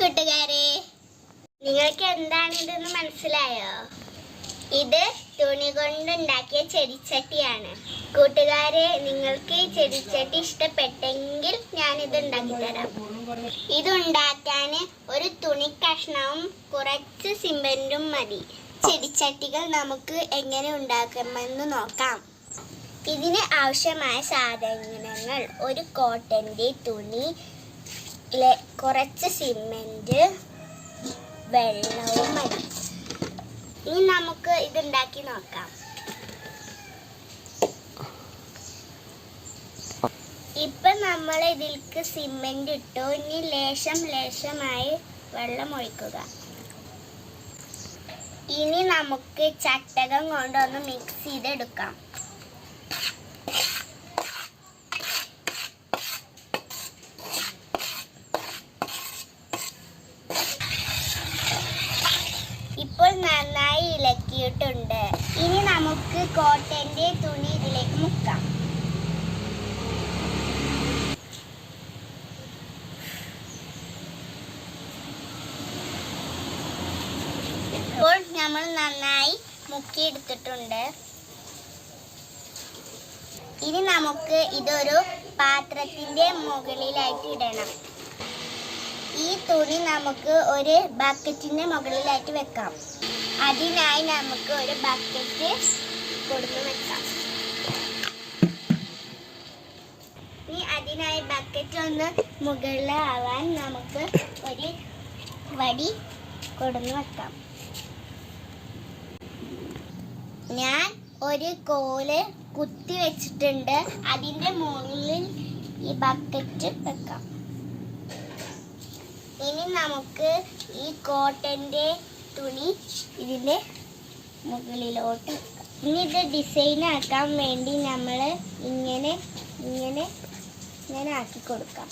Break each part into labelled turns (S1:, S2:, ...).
S1: കൂട്ടുകാരെ നിങ്ങൾക്ക് എന്താണ് ഇതെന്ന് മനസ്സിലായോ? ഇത് തുണി കൊണ്ടുണ്ടാക്കിയ ചെടിച്ചട്ടിയാണ്. കൂട്ടുകാരെ നിങ്ങൾക്ക് ഈ ചെടിച്ചട്ടി ഇഷ്ടപ്പെട്ടെങ്കിൽ ഞാൻ ഇത് ഉണ്ടാക്കി തരാം ഇതുണ്ടാക്കാൻ ഒരു തുണി കഷ്ണവും കുറച്ച് സിമെന്റും മതി. ചെടിച്ചട്ടികൾ നമുക്ക് എങ്ങനെ ഉണ്ടാക്കാമെന്ന് നോക്കാം. ഇതിന് ആവശ്യമായ സാധനങ്ങൾ ഒരു കോട്ടന്റെ തുണി കുറച്ച് സിമെന്റ് വെള്ളവും ഇനി നമുക്ക് ഇത് ഉണ്ടാക്കി നോക്കാം. ഇപ്പൊ നമ്മൾ ഇതിൽക്ക് സിമെന്റ് ഇട്ടു. ഇനി ലേശം ലേശമായി വെള്ളം ഒഴിക്കുക. ഇനി നമുക്ക് ചട്ടകം കൊണ്ടൊന്ന് മിക്സ് ചെയ്തെടുക്കാം ഇപ്പോൾ നന്നായി ഇളക്കിയിട്ടുണ്ട് ഇനി കോട്ടന്റെ തുണി ഇതിലേക്ക് മുക്കാം. ഇപ്പോൾ നമ്മൾ നന്നായി മുക്കിയെടുത്തിട്ടുണ്ട്. ഇനി നമുക്ക് ഇതൊരു പാത്രത്തിന്റെ മുകളിലായിട്ട് ഇടണം. ഈ തുണി നമുക്ക് ഒരു ബക്കറ്റിന്റെ മുകളിലായിട്ട് വെക്കാം. അതിനായി നമുക്ക് ഒരു ബക്കറ്റ് കൊടുത്തു വെക്കാം. ഇനി അതിനായി ബക്കറ്റ് ഒന്ന് മുകളിലാവാൻ നമുക്ക് ഒരു വടി കൊടുന്ന് വെക്കാം. ഞാൻ ഒരു കോൽ കുത്തി വെച്ചിട്ടുണ്ട്. അതിന്റെ മുകളിൽ ഈ ബക്കറ്റ് വെക്കാം. ഇനി നമുക്ക് ഈ കോട്ടന്റെ തുണി ഇതിന്റെ മുകളിലോട്ട്. ഇനി ഇത് ഡിസൈൻ ആക്കാൻ വേണ്ടി നമ്മൾ ഇങ്ങനെ ഇങ്ങനെ ഇങ്ങനെ ആക്കി കൊടുക്കാം.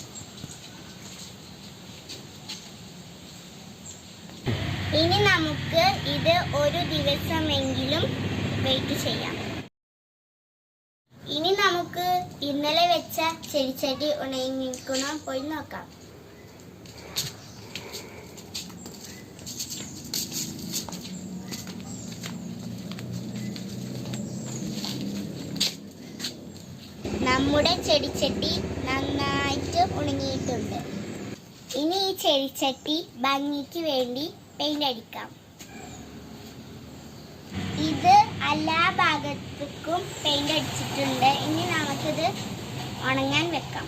S1: ഇനി നമുക്ക് ഇത് ഒരു ദിവസമെങ്കിലും വെയിറ്റ് ചെയ്യാം. ഇനി നമുക്ക് ഇന്നലെ വെച്ച ചെടിച്ചട്ടി ഉണങ്ങിക്കണം പോയി നോക്കാം. നമ്മുടെ ചെടിച്ചട്ടി നന്നായിട്ട് ഉണങ്ങിയിട്ടുണ്ട്. ഇനി ഈ ചെടിച്ചട്ടി ഭംഗിക്ക് വേണ്ടി പെയിന്റ് അടിക്കാം. ഇത് എല്ലാ ഭാഗത്തേക്കും പെയിന്റ് അടിച്ചിട്ടുണ്ട്. ഇനി നമുക്കിത് ഉണങ്ങാൻ വെക്കാം.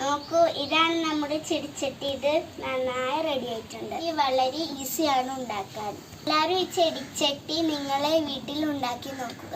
S1: നോക്കൂ ഇതാണ് നമ്മുടെ ചെടിച്ചട്ടി. ഇത് നന്നായി റെഡി ആയിട്ടുണ്ട്. ഇത് വളരെ ഈസിയാണ് ഉണ്ടാക്കാൻ. എല്ലാവരും ഈ ചെടിച്ചട്ടി നിങ്ങളെ വീട്ടിൽ ഉണ്ടാക്കി നോക്കുക.